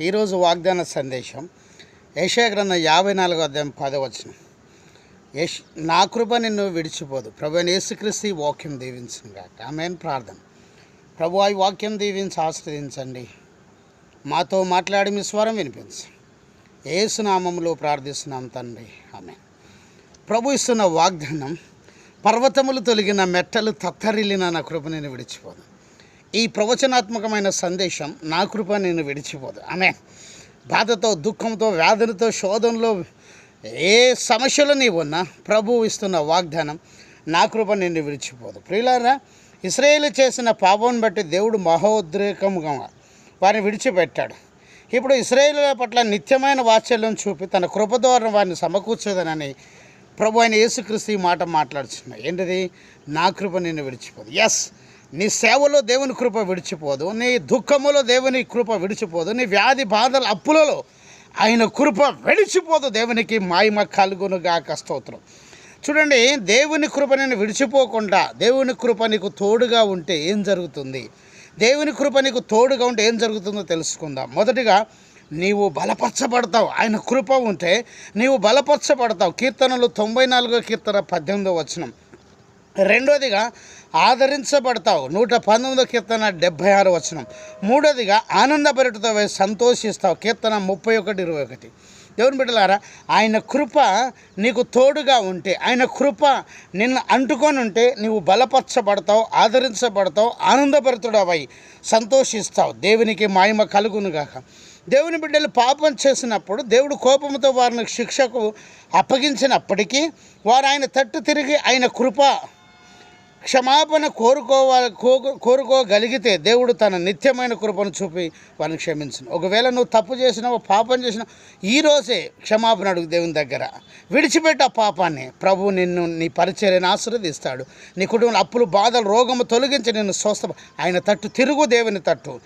ఈరోజు వాగ్దాన సందేశం ఏషియా గ్రంథం యాభై నాలుగో అధ్యాయం పదవచనం యశ్ నా కృప నిన్ను విడిచిపోదు. ప్రభు యేసుక్రీస్తు ఈ వాక్యం దీవించను కాక ఆమెన్. ప్రార్థన. ప్రభు ఈ వాక్యం దీవించి ఆశ్రయించండి. మాతో మాట్లాడి మీ స్వరం వినిపించు. ఏసునామంలో ప్రార్థిస్తున్నాం తండ్రి. ఆమె ప్రభు ఇస్తున్న వాగ్దానం పర్వతములు తొలగిన మెట్టలు తత్తరిల్లిన నా కృప నేను విడిచిపోదు. ఈ ప్రవచనాత్మకమైన సందేశం నా కృప నేను విడిచిపోదు. ఆమె బాధతో దుఃఖంతో వ్యాధులతో శోధనలో ఏ సమస్యలు నీవు ఉన్నా ప్రభువు ఇస్తున్న వాగ్దానం నా కృప నిన్ను విడిచిపోదు. ప్రియులారా ఇస్రాయేల్ చేసిన పాపం బట్టి దేవుడు మహోద్రేకముగా వారిని విడిచిపెట్టాడు. ఇప్పుడు ఇస్రాయేల్ పట్ల నిత్యమైన వాత్సల్యం చూపి తన కృప ద్వారా వారిని సమకూర్చదనని ప్రభు అయిన యేసుక్రీస్తు ఈ మాట మాట్లాడుతున్నాయి ఏంటిది? నా కృప నిన్ను విడిచిపోదు. ఎస్ నీ సేవలో దేవుని కృప విడిచిపోదు నీ దుఃఖములో దేవుని కృప విడిచిపోదు నీ వ్యాధి బాధల అప్పులలో ఆయన కృప విడిచిపోదు దేవునికి మాయమ కలుగునుగాక స్తోత్రం. చూడండి దేవుని కృప నేను విడిచిపోకుండా దేవుని కృప నీకు తోడుగా ఉంటే ఏం జరుగుతుంది? దేవుని కృప నీకు తోడుగా ఉంటే ఏం జరుగుతుందో తెలుసుకుందాం. మొదటిగా నీవు బలపరచబడతావు. ఆయన కృప ఉంటే నీవు బలపరచబడతావు. కీర్తనలు తొంభై నాలుగో కీర్తన పద్దెనిమిదో వచనం. రెండోదిగా ఆదరించబడతావు. నూట పంతొమ్మిదో కీర్తన డెబ్భై ఆరు వచనం. మూడోదిగా ఆనందభరితతో సంతోషిస్తావు. కీర్తన ముప్పై ఒకటి ఇరవై ఒకటి. దేవుని బిడ్డలారా ఆయన కృప నీకు తోడుగా ఉంటే ఆయన కృప నిన్ను అంటుకొని ఉంటే నీవు బలపరచబడతావు ఆదరించబడతావు ఆనందభరితుడవై సంతోషిస్తావు. దేవునికి మాయమ కలుగునుగాక దేవుని బిడ్డలు పాపం చేసినప్పుడు దేవుడు కోపంతో వారిని శిక్షకు అప్పగించినప్పటికీ వారు ఆయన తట్టు తిరిగి ఆయన కృప క్షమాపణ కోరుకోవాలి కో- కోరుకోగలిగితే దేవుడు తన నిత్యమైన కృపను చూపి వారిని క్షమించిన. ఒకవేళ నువ్వు తప్పు చేసినావు పాపం చేసినావు ఈరోజే క్షమాపణ అడుగు దేవుని దగ్గర. విడిచిపెట్ట ఆ పాపాన్ని. ప్రభు నిన్ను నీ పరిచర్యను ఆశీర్వదిస్తాడు. నీ కుటుంబంలో అప్పులు బాధలు రోగము తొలగించి నిన్ను స్వస్థ ఆయన తట్టు తిరుగు దేవుని తట్టు.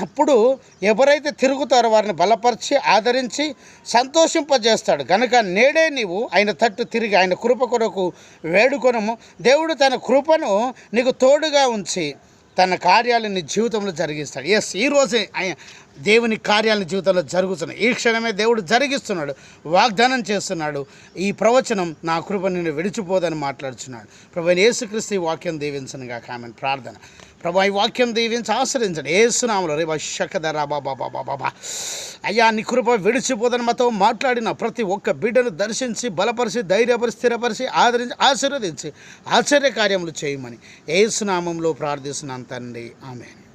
అప్పుడు ఎవరైతే తిరుగుతారో వారిని బలపరిచి ఆదరించి సంతోషింపజేస్తాడు. కనుక నేడే నీవు ఆయన తట్టు తిరిగి ఆయన కృప కొరకు వేడుకొనము. దేవుడు తన కృపను నీకు తోడుగా ఉంచి తన కార్యాలు నీ జీవితంలో జరిగిస్తాడు. ఎస్ ఈరోజే ఆయన దేవుని కార్యాలను జీవితంలో జరుగుతున్నాయి ఈ క్షణమే దేవుడు జరిగిస్తున్నాడు వాగ్దానం చేస్తున్నాడు. ఈ ప్రవచనం నా కృప నిన్ను విడిచిపోదని మాట్లాడుతున్నాడు ప్రభు యేసుక్రీస్తు ఈ వాక్యం దీవించనుగా కామెన్ ప్రార్థన. ప్రభా ఈ వాక్యం దీవించి ఆశ్రయించండి. ఏసునామలో రే శకధరా బాబా బాబా బాబా అయ్యా నీ కృప విడిచిపోదని మాతో మాట్లాడిన ప్రతి ఒక్క బిడ్డను దర్శించి బలపరిచి ధైర్యపరిచి స్థిరపరిచి ఆదరించి ఆశీర్వదించి ఆశ్చర్య కార్యములు చేయమని ఏసునామంలో ప్రార్థిస్తున్నాను తండ్రి. ఆమెను.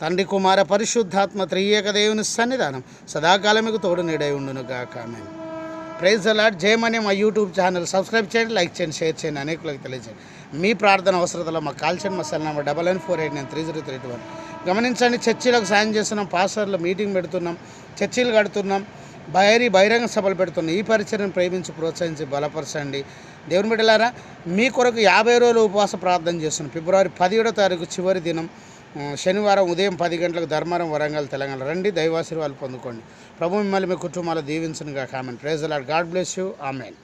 తండ్రి కుమార పరిశుద్ధాత్మ త్రియేక దేవుని సన్నిధానం సదాకాలం మీకు తోడు నీడై ఉండును గాక మేము ప్రైజ్ అలాట్ జయమని మా యూట్యూబ్ ఛానల్. సబ్స్క్రైబ్ చేయండి లైక్ చేయండి షేర్ చేయండి అనేకులకు తెలియజేయండి. మీ ప్రార్థన అవసరతలో మా కాల్ చేయండి మా cell number double nine four eight nine three zero three two one. గమనించండి చర్చిలకు సాయం చేస్తున్నాం పాస్టర్లు మీటింగ్ పెడుతున్నాం చర్చిలు కడుతున్నాం బయరీ బహిరంగ సభలు పెడుతున్నాం. ఈ పరిచయం ప్రేమించి ప్రోత్సహించి బలపరచండి. దేవుని బిడ్డలారా మీ కొరకు యాభై రోజులు ఉపవాస ప్రార్థన చేస్తున్నాం. ఫిబ్రవరి పదిహేడో తారీఖు చివరి దినం. శనివారం ఉదయం పది గంటలకు ధర్మారం వరంగల్ తెలంగాణ. రండి దైవాశీర్వాదాలు పొందుకోండి. ప్రభు మిమ్మల్ని మీ కుటుంబాలు దీవించనుగా comment praise lord god bless you. Amen.